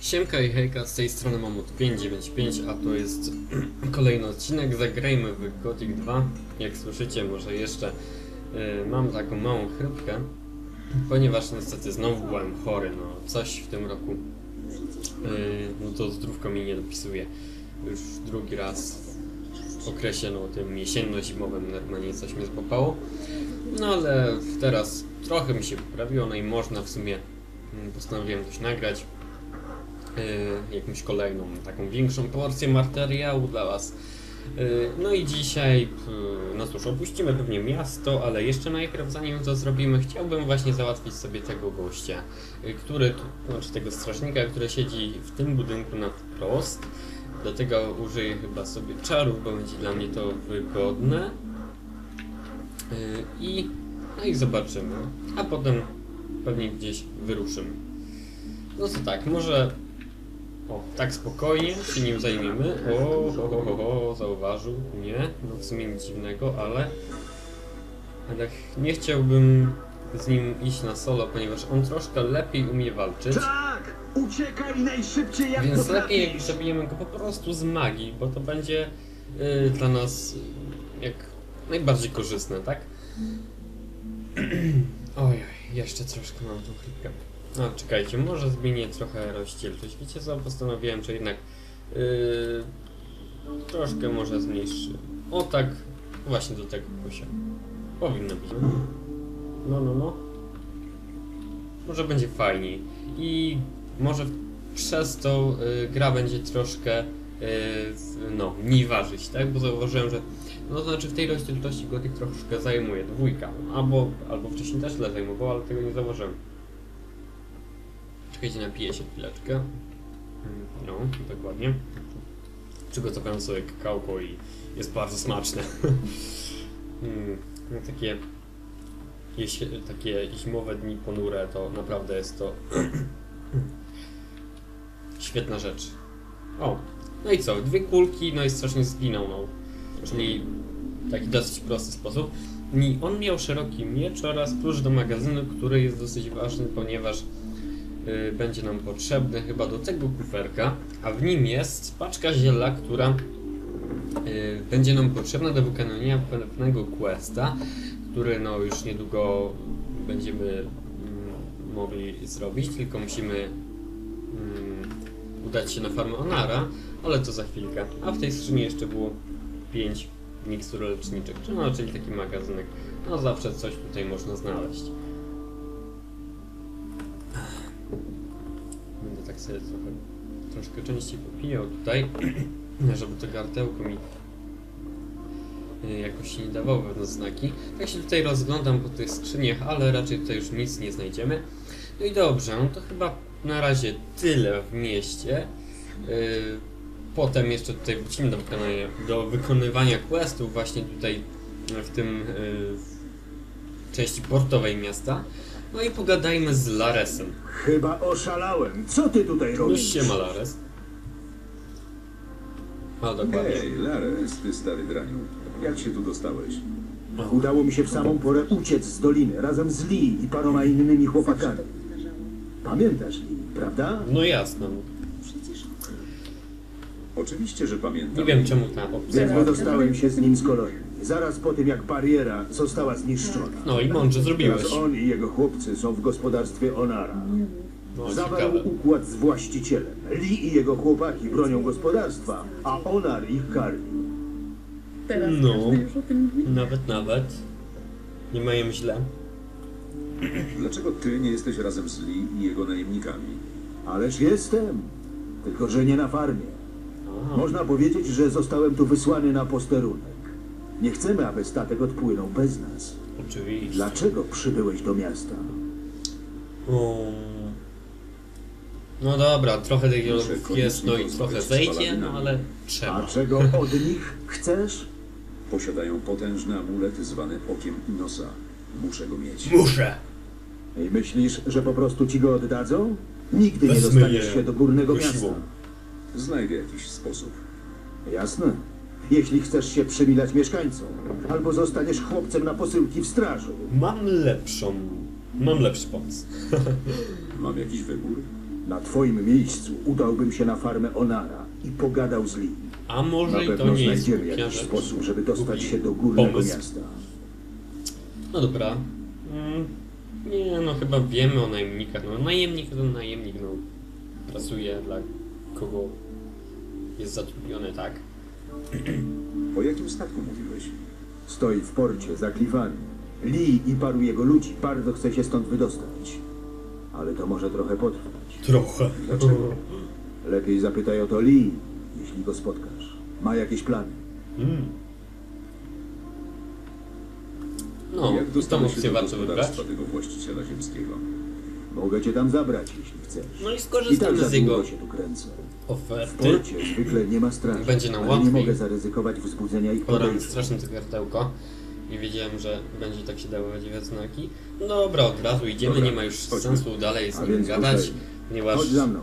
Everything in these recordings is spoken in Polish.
Siemka i hejka, z tej strony Mamut 595, a to jest kolejny odcinek. Zagrajmy w Gothic 2. Jak słyszycie, może jeszcze y, mam taką małą chrypkę, ponieważ niestety znowu byłem chory, no coś w tym roku. Y, no to zdrówko mi nie dopisuje. Już drugi raz w okresie no tym jesienno-zimowym normalnie coś mnie złapało. No ale teraz trochę mi się poprawiło, no i można w sumie mm, postanowiłem coś nagrać jakąś kolejną, taką większą porcję materiału dla Was. Y, No i dzisiaj, y, no cóż, opuścimy pewnie miasto, ale jeszcze najpierw zanim to zrobimy, chciałbym właśnie załatwić sobie tego gościa, y, który, znaczy tego strażnika, który siedzi w tym budynku na wprost. Do tego użyję chyba sobie czarów, bo będzie dla mnie to wygodne. Y, I, no i zobaczymy. A potem pewnie gdzieś wyruszymy. No to tak, może o, tak spokojnie się nim zajmiemy. O, ho, ho, ho, ho, zauważył mnie. No w sumie nic dziwnego, ale... Ale nie chciałbym z nim iść na solo, ponieważ on troszkę lepiej umie walczyć. Tak! Uciekaj najszybciej jak Więc lepiej jak zabijemy go po prostu z magii, bo to będzie y, dla nas y, jak najbardziej korzystne, tak? Oj, jeszcze troszkę mam tą chrypkę. No, czekajcie, może zmienię trochę rozdzielczość. Wiecie co, postanowiłem, że jednak yy, troszkę może zmniejszy. O tak, właśnie do tego kosia. Powinno być. No, no, no. Może będzie fajniej. I może przez to y, gra będzie troszkę y, w- no, mniej ważyć, tak? Bo zauważyłem, że no to znaczy w tej rozdzielczości Gothic troszkę zajmuje dwójka. Albo, albo wcześniej też tyle zajmował, ale tego nie zauważyłem. Czekajcie, napiję się chwileczkę. Mm, No, dokładnie. Przygotowałem sobie kakałko i jest bardzo smaczne. Mm, no, takie, jeś, takie zimowe dni ponure to naprawdę jest to świetna rzecz. O, no i co? Dwie kulki, no i strasznie zginął, no. Czyli taki dosyć prosty sposób. I on miał szeroki miecz oraz klucz do magazynu, który jest dosyć ważny, ponieważ będzie nam potrzebny chyba do tego kuferka, a w nim jest paczka ziela, która y, będzie nam potrzebna do wykonania pewnego questa, który no już niedługo będziemy mm, mogli zrobić, tylko musimy mm, udać się na farmę Onara, ale to za chwilkę. A w tej skrzyni jeszcze było 5 mikstur leczniczych, czy no, czyli taki magazynek. No zawsze coś tutaj można znaleźć. Sobie trochę, troszkę częściej popijał tutaj, żeby to gardełko mi y, jakoś nie dawało pewne znaki. Tak się tutaj rozglądam po tych skrzyniach, ale raczej tutaj już nic nie znajdziemy. No i dobrze, no to chyba na razie tyle w mieście. Yy, potem jeszcze tutaj wrócimy do wykonania, do wykonywania questów właśnie tutaj w tym w części portowej miasta. No i pogadajmy z Laresem. Chyba oszalałem. Co ty tutaj Już robisz? się ma Lares. A dokładnie. Hej, Lares, ty stary draniu. Jak się tu dostałeś? Udało mi się w samą porę uciec z doliny razem z Lee i paroma innymi chłopakami. Pamiętasz Lee, prawda? No jasno. Oczywiście, że pamiętam. Nie wiem czemu ta opcja. Więc wydostałem się z nim z kolonii. Zaraz po tym, jak bariera została zniszczona. No i mądrze zrobiłeś. Teraz on i jego chłopcy są w gospodarstwie Onara. No Zawarł ciekawe. układ z właścicielem. Lee i jego chłopaki bronią gospodarstwa, a Onar ich karmi. Teraz No. każdy już o tym mówi. Nawet, nawet. Nie mają źle. Dlaczego ty nie jesteś razem z Lee i jego najemnikami? Ależ jestem. Tylko, że nie na farmie. Można powiedzieć, że zostałem tu wysłany na posterunek. Nie chcemy, aby statek odpłynął bez nas. oczywiście. Dlaczego przybyłeś do miasta? O. No dobra, trochę dialogów koniecznie jest, no i trochę zejdzie, no ale A trzeba. czego od nich chcesz? Posiadają potężny amulet zwany Okiem Inosa. Muszę go mieć. Muszę! I myślisz, że po prostu ci go oddadzą? Nigdy nie Wezmę dostaniesz je się do górnego siłą. miasta. Znajdę jakiś sposób. Jasne. Jeśli chcesz się przymilać mieszkańcom, albo zostaniesz chłopcem na posyłki w straży. Mam lepszą. Mam lepszy pomysł. Mam jakiś wybór? Na twoim miejscu udałbym się na farmę Onara i pogadał z Lee. A Na może i to pewno nie jest znajdziemy głupia jakiś rzecz. sposób, żeby dostać Głupi się do górnego pomysł. miasta. No dobra. Mm, nie, no chyba wiemy o najemnikach. No najemnik to najemnik, no. Pracuje dla kogo jest zatrudniony, tak? O jakim statku mówiłeś? Stoi w porcie za klifami. Lee i paru jego ludzi bardzo chce się stąd wydostać. Ale to może trochę potrwać. Trochę. Dlaczego? Lepiej zapytaj o to Lee, jeśli go spotkasz. Ma jakieś plany. Mm. No, Jak tą dostałeś się opcję do warto wybrać. gospodarstwa tego właściciela ziemskiego? Mogę cię tam zabrać, jeśli chcesz. No i I tak skorzystamy za z jego długo się tu kręcę. W oferty. porcie zwykle nie ma straży, Będzie nam ale nie łatwiej. mogę zaryzykować wzbudzenia ich Podałem podejrzeń. strasznie to wiertełko i wiedziałem, że będzie tak się dawać we znaki. Dobra, od razu idziemy, Dobra, nie ma już chodźmy. sensu dalej z A nim więc gadać, ruszajmy. ponieważ Chodź za mną.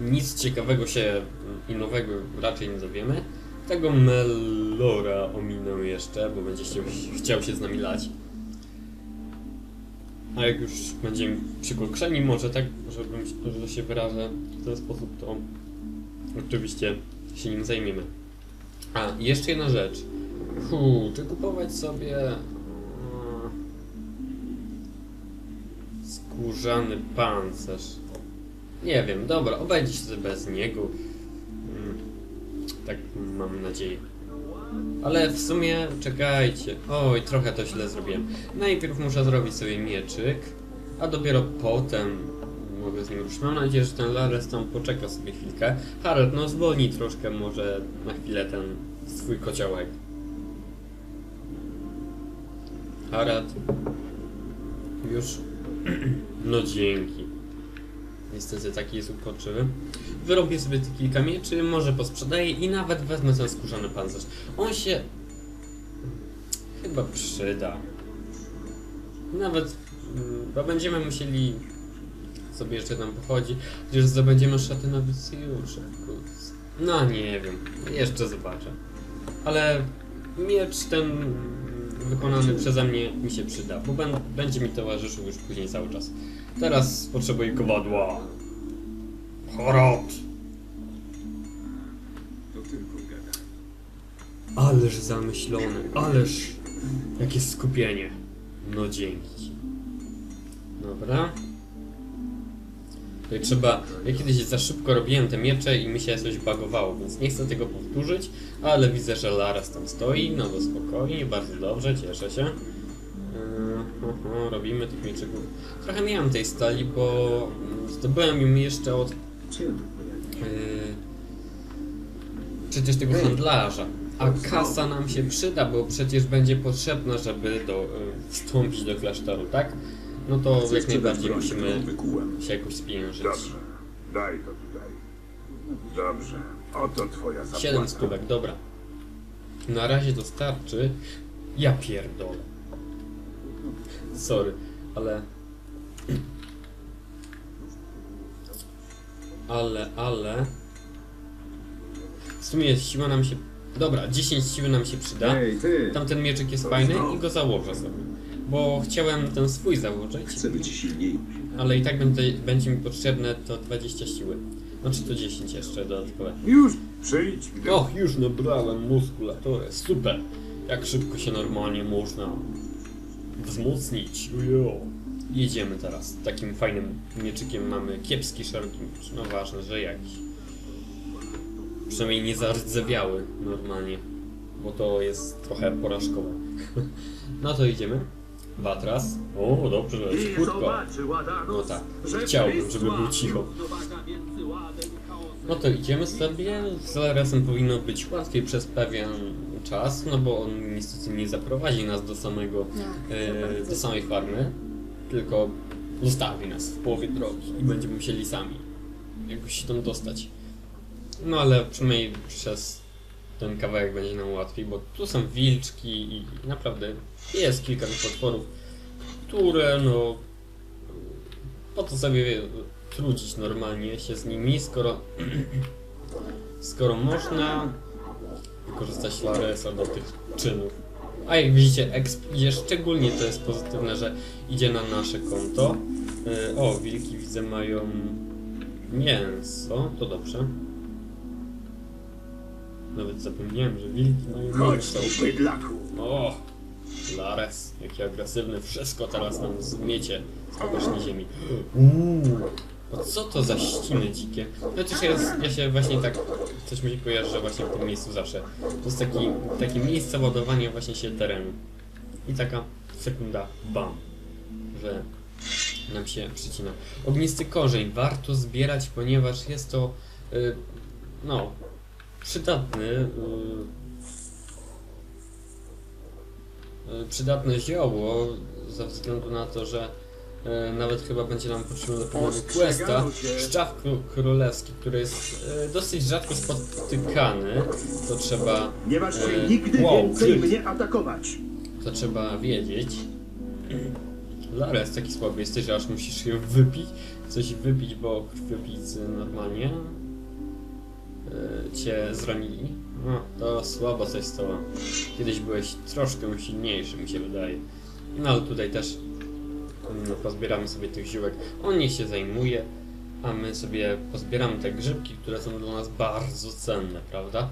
nic ciekawego się i nowego raczej nie dowiemy. Tego Melora ominę jeszcze, bo będzie chciał, chciał się z nami lać. A jak już będziemy przykurczeni, może tak, żebym, że się wyrażę w ten sposób, to oczywiście się nim zajmiemy. A, jeszcze jedna rzecz. Fu, czy kupować sobie mm, skórzany pancerz? Nie wiem, dobra, obejdzie się bez niego. Mm, Tak mam nadzieję. Ale w sumie, czekajcie. Oj, trochę to źle zrobiłem. Najpierw muszę zrobić sobie mieczyk, a dopiero potem mogę z nim ruszyć. Mam nadzieję, że ten Lares tam poczeka sobie chwilkę. Harold, no zwolnij troszkę może na chwilę ten swój kociołek. Harald. Już. No dzięki. Niestety taki jest uporczywy. Wyrobię sobie kilka mieczy, może posprzedaję i nawet wezmę ten skórzany pancerz. On się... Chyba przyda. Nawet... mm, Bo będziemy musieli sobie jeszcze tam pochodzi, gdyż zdobędziemy szaty nowicjusze wkrótce. No nie wiem, jeszcze zobaczę. Ale miecz ten wykonany przeze mnie mi się przyda, bo będzie mi towarzyszył już później cały czas. Teraz potrzebuję kowadła. Chorot! To tylko gada. Ależ zamyślony, ależ jakie skupienie. No dzięki. Dobra. Tutaj trzeba. Ja kiedyś za szybko robiłem te miecze i mi się coś bagowało, więc nie chcę tego powtórzyć, ale widzę, że Laras tam stoi, no to spokojnie, bardzo dobrze, cieszę się. Yy, aha, robimy tych mieczyków. Trochę miałem tej stali, bo zdobyłem ją jeszcze od? Yy, przecież tego handlarza. A kasa nam się przyda, bo przecież będzie potrzebna, żeby do, yy, wstąpić do klasztoru, tak? No to Chcę jak najbardziej musimy się jakoś spieniężyć. Dobrze, daj to tutaj. Dobrze, oto twoja zapłata. 7 stówek, dobra. Na razie to starczy. Ja pierdolę. Sorry, ale... Ale, ale... W sumie siła nam się... Dobra, 10 siły nam się przyda. Hej, ty! Tamten mieczyk jest fajny i go założę sobie. Bo chciałem ten swój założyć, Chcę być silniejszy. ale i tak będzie, będzie mi potrzebne to 20 siły. Znaczy to 10 jeszcze dodatkowe. Już przyjdź, gdy... Och, już nabrałem muskulaturę, super! Jak szybko się normalnie można wzmocnić. Jedziemy teraz. Takim fajnym mieczykiem mamy kiepski szeroki miecz. No ważne, że jakiś. Przynajmniej nie zardzewiały normalnie, bo to jest trochę porażkowe. no to idziemy. Batras. O, dobrze, szybko. No tak, chciałbym, żeby był cicho. No to idziemy sobie. Z Laresem powinno być łatwiej przez pewien czas, no bo on niestety nie zaprowadzi nas do samego, e, do samej farmy, tylko zostawi nas w połowie drogi i będziemy musieli sami jakoś się tam dostać. No ale przynajmniej przez ten kawałek będzie nam łatwiej, bo tu są wilczki i naprawdę jest kilka tych potworów, które no po co sobie trudzić normalnie się z nimi, skoro skoro można wykorzystać Laresa do tych czynów. A jak widzicie, exp idzie szczególnie to jest pozytywne, że idzie na nasze konto. Yy, o, wilki widzę mają Mięso, to dobrze. Nawet zapomniałem, że wilki mają mięso. O! Lares, jaki agresywny, wszystko teraz nam zmiecie z powierzchni ziemi. Uuu, co to za ściny dzikie? Chociaż ja, ja się właśnie tak, coś mi się kojarzy, że właśnie w tym miejscu zawsze. To jest taki, takie miejsce ładowania właśnie się terenu. I taka sekunda, bam, że nam się przycina. Ognisty korzeń warto zbierać, ponieważ jest to, y, no, przydatny, y, y, przydatne zioło, ze względu na to, że y, nawet chyba będzie nam potrzebne do pewnego questa. Szczaw kró- królewski, który jest y, dosyć rzadko spotykany, to trzeba, Nie masz się E, nigdy wow, więcej ty. mnie atakować. to trzeba wiedzieć. Lares, taki słaby jesteś, że aż musisz się wypić, coś wypić, bo krwiopijcy normalnie y, cię zranili. No, to słabo coś z tobą. Kiedyś byłeś troszkę silniejszy, mi się wydaje. No ale tutaj też no, pozbieramy sobie tych ziółek. On niech się zajmuje, a my sobie pozbieramy te grzybki, które są dla nas bardzo cenne, prawda?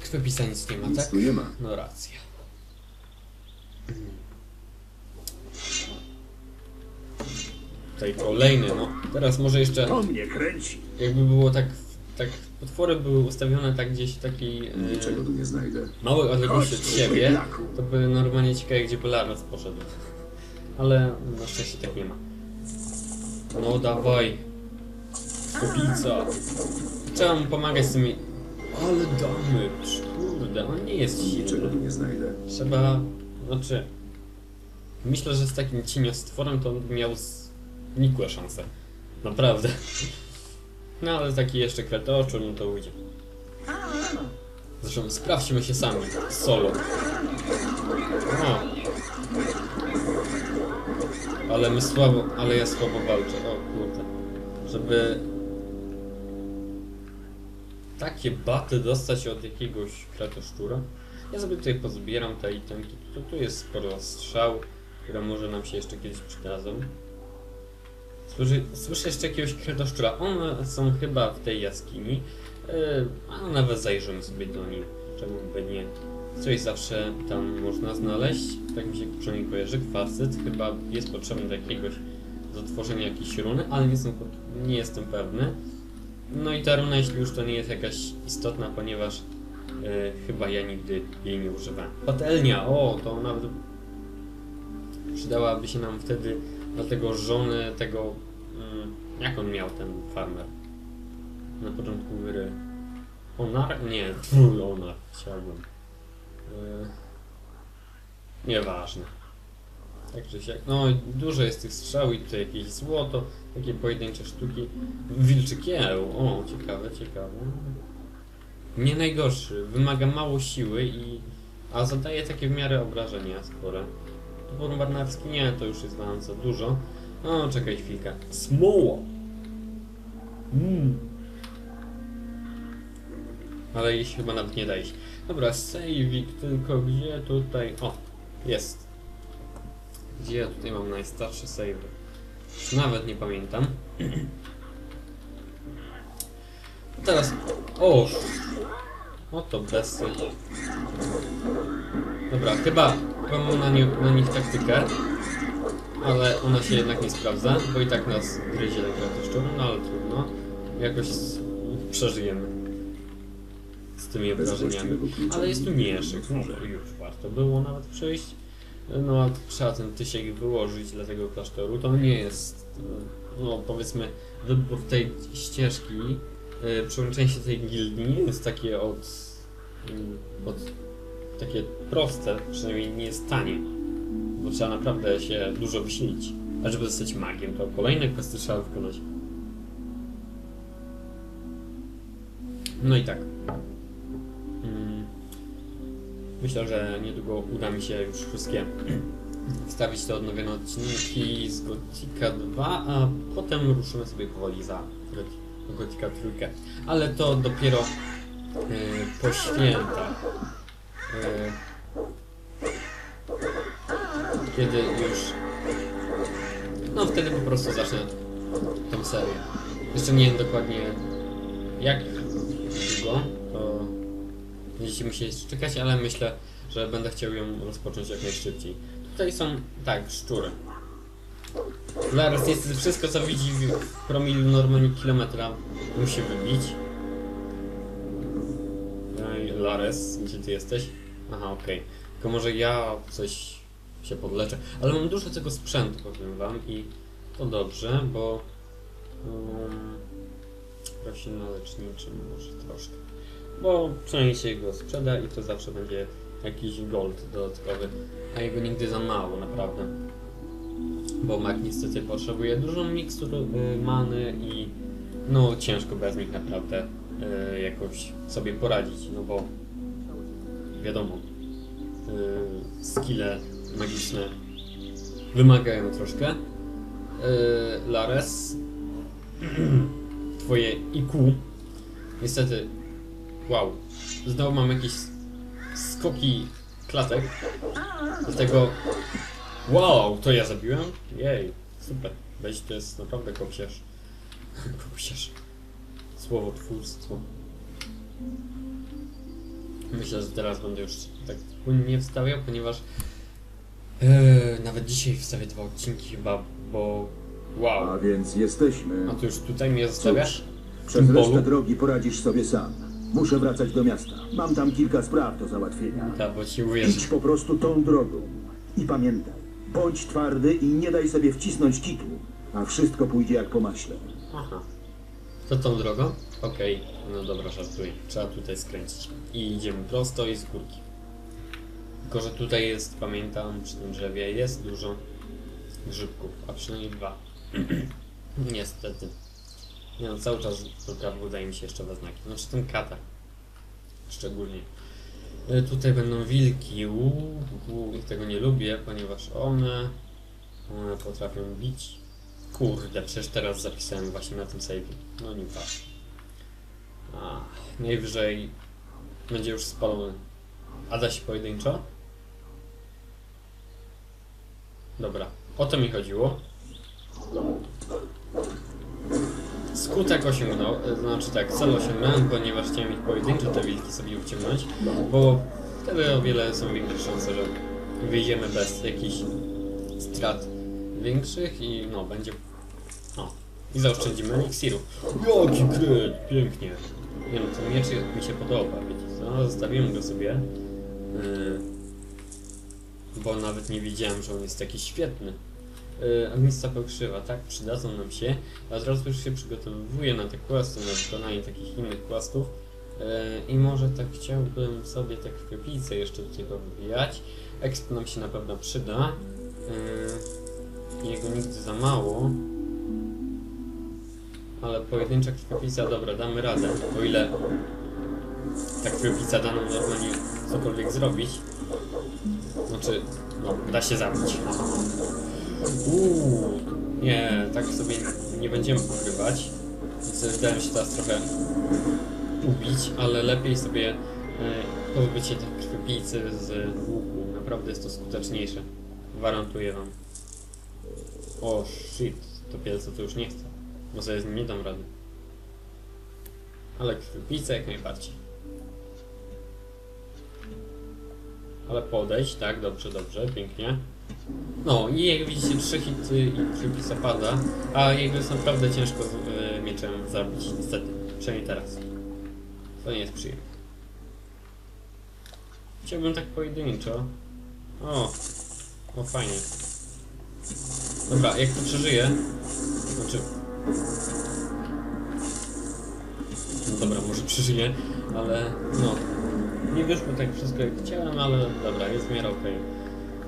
Krwiopisa nic nie ma, Nic tak? nie ma. No racja. Tutaj kolejny, no. Teraz może jeszcze, To mnie kręci. jakby było tak, tak, potwory były ustawione tak gdzieś w takiej e, Niczego tu nie znajdę. małej odległości od siebie, to by normalnie ciekawe, gdzie by Laras poszedł. Ale na szczęście tak nie ma. No dawaj. Kubica. Trzeba mu pomagać z tymi... Ale damage. Kurde, on nie jest Niczego silny. tu nie znajdę. Trzeba, znaczy, myślę, że z takim cieniostworem to on by miał znikłe szanse. Naprawdę. No ale taki jeszcze kretoczur, no to ujdzie. Zresztą sprawdźmy się sami, solo. O. Ale my słabo, ale ja słabo walczę, o kurde. Żeby takie baty dostać od jakiegoś kretoszczura. Ja sobie tutaj pozbieram te itemki. Tu, tu jest sporo strzał, które może nam się jeszcze kiedyś przydadzą. Słyszę, słyszę jeszcze jakiegoś kretoszczura. One są chyba w tej jaskini. Yy, a nawet zajrzymy sobie do nich. Czemu by nie? Coś zawsze tam można znaleźć. Tak mi się przynajmniej kojarzy. Kwasyt chyba jest potrzebny do jakiegoś do tworzenia jakiejś runy, ale nie jestem, nie jestem pewny. No i ta runa, jeśli już to nie jest jakaś istotna, ponieważ e, chyba ja nigdy jej nie używałem. Patelnia, o, to nawet przydałaby się nam wtedy żony tego, mm, jak on miał ten farmer na początku gry. Onar? Nie, onar chciałbym. E, nieważne. Tak czy siak. No dużo jest tych strzał i tutaj jakieś złoto, takie pojedyncze sztuki. Wilczy kieł, o ciekawe, ciekawe. Nie najgorszy, wymaga mało siły i... a zadaje takie w miarę obrażenia spore. Topór marnarski nie, to już jest dla za dużo. No czekaj chwilkę. Smoła! Mm. Ale się chyba nawet nie da iść. Dobra, sejwik, tylko gdzie tutaj... O, jest. Gdzie ja tutaj mam najstarsze save? Nawet nie pamiętam. Teraz. O! Oto besy. Dobra, chyba, chyba mam na, na nich taktykę. Ale ona się jednak nie sprawdza, bo i tak nas gryzie ten kratoszczur, no ale trudno. Jakoś przeżyjemy. Z tymi obrażeniami. Ale jest tu mieszek, to już warto było nawet przyjść. No a trzeba ten tysiek wyłożyć dla tego klasztoru. To nie jest, no powiedzmy, wybór tej ścieżki, e, przyłączenie się tej gildii nie jest takie od, mm, od takie proste, przynajmniej nie jest tanie. Bo trzeba naprawdę się dużo wysilić. A żeby zostać magiem, to kolejne kwestie trzeba wykonać. No i tak. Myślę, że niedługo uda mi się już wszystkie wstawić te odnowione odcinki z Gotika 2, a potem ruszymy sobie powoli za Got- Gotika 3. Ale to dopiero e, po świętach. E, kiedy już. No wtedy po prostu zacznę tą serię. Jeszcze nie wiem dokładnie jak długo, będziecie musieli czekać, ale myślę, że będę chciał ją rozpocząć jak najszybciej. Tutaj są, tak, szczury. Zaraz niestety wszystko co widzi w promilu normalnie kilometra musi wybić. Ej, Lares, gdzie ty jesteś? Aha, okej. Tylko może ja coś się podleczę. Ale mam dużo tego sprzętu, powiem wam i to dobrze, bo um, roślina leczniczy może troszkę. Bo przynajmniej się go sprzeda i to zawsze będzie jakiś gold dodatkowy, a jego nigdy za mało, naprawdę. Bo Mac niestety potrzebuje dużo mikstur y, many i no ciężko bez nich naprawdę y, jakoś sobie poradzić, no bo wiadomo, y, skille magiczne wymagają troszkę. Y, Lares, twoje IQ, niestety, wow, znowu mam jakieś skoki klatek, dlatego, wow, to ja zabiłem? Jej, super, weź, to jest naprawdę kopsiarz, kopsiarz, słowotwórstwo. Myślę, że teraz będę już tak płynnie wstawiał, ponieważ e, nawet dzisiaj wstawię dwa odcinki chyba, bo wow. A więc jesteśmy. A to już tutaj mnie zostawiasz? Przez resztę drogi poradzisz sobie sam. Muszę wracać do miasta. Mam tam kilka spraw do załatwienia. Tak, bo ci Idź po prostu tą drogą. I pamiętaj, bądź twardy i nie daj sobie wcisnąć kitu, a wszystko pójdzie jak po maśle. Aha. To tą drogą? Okej, no dobra, żartuję. Trzeba tutaj skręcić. I idziemy prosto i z górki. Tylko, że tutaj jest, pamiętam, przy tym drzewie jest dużo grzybków, a przynajmniej dwa. Niestety. Nie no, cały czas tylko udaje mi się jeszcze we znaki. Znaczy ten katar. Szczególnie. E, Tutaj będą wilki. Uuu, uuu, tego nie lubię, ponieważ one, one potrafią bić. Kurde, przecież teraz zapisałem właśnie na tym save. No nie patrz. A, najwyżej będzie już spalony. A da się pojedynczo? Dobra, o to mi chodziło. Skutek osiągnął, e, znaczy tak, cel osiągnąłem, ponieważ chciałem ich pojedynczo te wilki sobie uciągnąć, bo wtedy o wiele są większe szanse, że wyjdziemy bez jakichś strat większych i no, będzie... O, i zaoszczędzimy eliksiru. Jaki kryt, pięknie. Nie no, ten miecz mi się podoba, wiecie co, zostawiłem go sobie, yy, bo nawet nie wiedziałem, że on jest taki świetny. Yy, Ognisca pokrzywa, tak, przydadzą nam się. A od już się przygotowuję na te questy, na wykonanie takich innych questów. Yy, I może tak chciałbym sobie te krwiopijce jeszcze tutaj powybijać. Exp nam się na pewno przyda. Yy, jego nigdy za mało. Ale pojedyncza krwiopica, dobra, damy radę. O ile ta krwiopica da nam normalnie cokolwiek zrobić. Znaczy, no, da się zabić. Uuu, nie, tak sobie nie będziemy pokrywać. Mi się teraz trochę ubić, ale lepiej sobie e, pozbyć się tych krwiopijcy z łuku. Naprawdę jest to skuteczniejsze. Gwarantuję wam. O shit, to pielce to już nie chcę. Bo sobie z nim nie dam rady. Ale krwiopijce jak najbardziej. Ale podejść, tak, dobrze, dobrze, pięknie. No i jak widzicie, trzy hity i krwiopijca pada, a jego jest naprawdę ciężko z y, mieczem zabić, niestety. Przynajmniej teraz. To nie jest przyjemne. Chciałbym tak pojedynczo. O, o fajnie. Dobra, jak to przeżyję, znaczy... No dobra, może przeżyję, ale no... Nie wyszło tak wszystko jak chciałem, ale dobra, jest w miarę okej.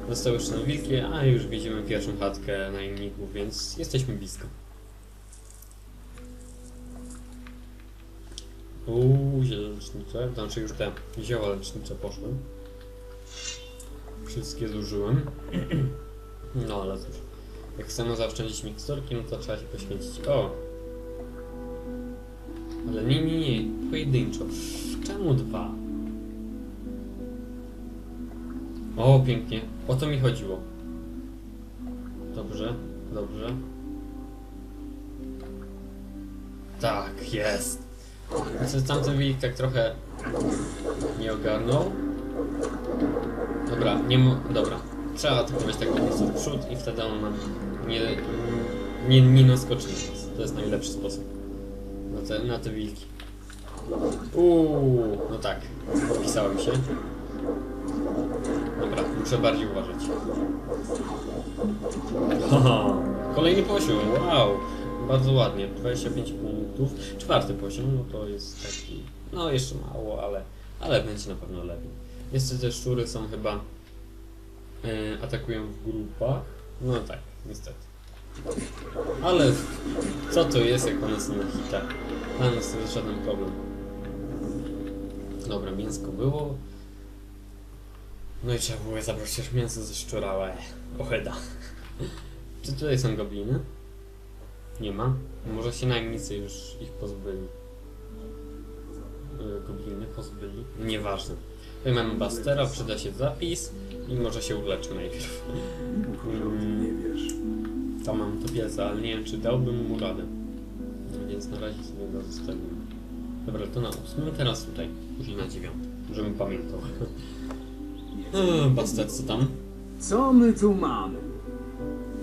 Zostały jeszcze wilki, a już widzimy pierwszą chatkę najemników, więc jesteśmy blisko. Uuu, ziele lecznicze, znaczy już te zioła lecznicze poszły. Wszystkie zużyłem. No ale cóż, jak chcemy zaoszczędzić miksturki, no to trzeba się poświęcić. O! Ale nie, nie, nie, pojedynczo. Czemu dwa? O, pięknie. O to mi chodziło. Dobrze, dobrze. Tak, jest. Znaczy, tamten wilk tak trochę nie ogarnął. Dobra, nie mo- dobra. Trzeba atakować tak po prostu w przód i wtedy on nam nie, nie, nie naskoczy na nas. To jest najlepszy sposób. Na te, na te wilki. Uuu, no tak. Wpisałem się. Muszę bardziej uważać. Haha, kolejny poziom, wow! Bardzo ładnie, 25 punktów. Czwarty poziom, no to jest taki, no jeszcze mało, ale, ale będzie na pewno lepiej. Jeszcze te szczury są chyba, e, atakują w grupach. No tak, niestety. Ale co to jest, jak one są na hita? Dla nas to jest żaden problem. Dobra, mięsko było. No i trzeba było zabrać też mięso ze szczurała. Ocheda. Czy tutaj są gobliny? Nie ma. Może się najemnicy już ich pozbyli. E, Gobliny pozbyli. Nieważne. Tutaj mamy Bastera, przyda się zapis i może się uleczy najpierw. Nie wiesz. Tam mam topielca, ale nie wiem czy dałbym mu radę. No więc na razie sobie go zostawimy. Dobra, to na ósmym, teraz tutaj. Później na dziewiątym, żebym pamiętał. Eee, co tam? Co my tu mamy?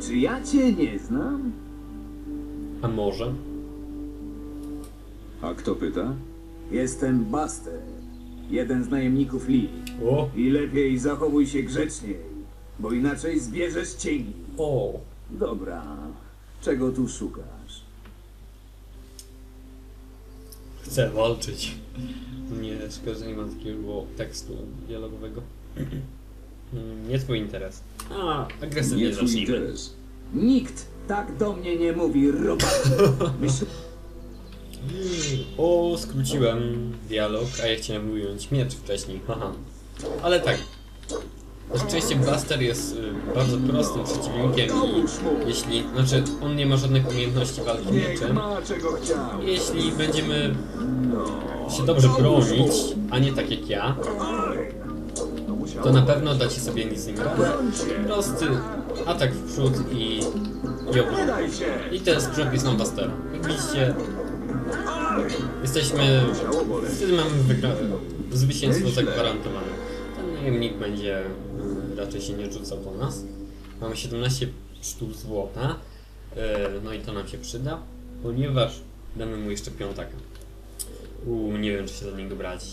Czy ja cię nie znam? A może? A kto pyta? Jestem Buster, jeden z najemników Lee. O! I lepiej zachowuj się grzeczniej, bo inaczej zbierzesz cieni. O! Dobra, czego tu szukasz? Chcę walczyć. Nie, szkoda, że nie mam takiego tekstu dialogowego. Mm, Nie twój interes. A, agresywnie Nie twój zacznijmy. interes. Nikt tak do mnie nie mówi, robak. Myśl... O, skróciłem dialog, a ja chciałem ująć miecz wcześniej, haha. Ale tak. Na szczęście Buster jest y, bardzo prostym przeciwnikiem i jeśli, znaczy on nie ma żadnych umiejętności walki mieczem, ma czego chciał. jeśli będziemy się dobrze bronić, a nie tak jak ja, to na pewno dacie sobie nic z nim radę. Prosty atak w przód i, i. I to jest przepis na Bustera. Jak widzicie, jesteśmy, wtedy mamy wygra- zwycięstwo zagwarantowane. Ten najemnik będzie y, raczej się nie rzucał do nas. Mamy 17 sztuk złota, y, no i to nam się przyda, ponieważ damy mu jeszcze piątaka. Uuu, nie wiem czy się do niego brać.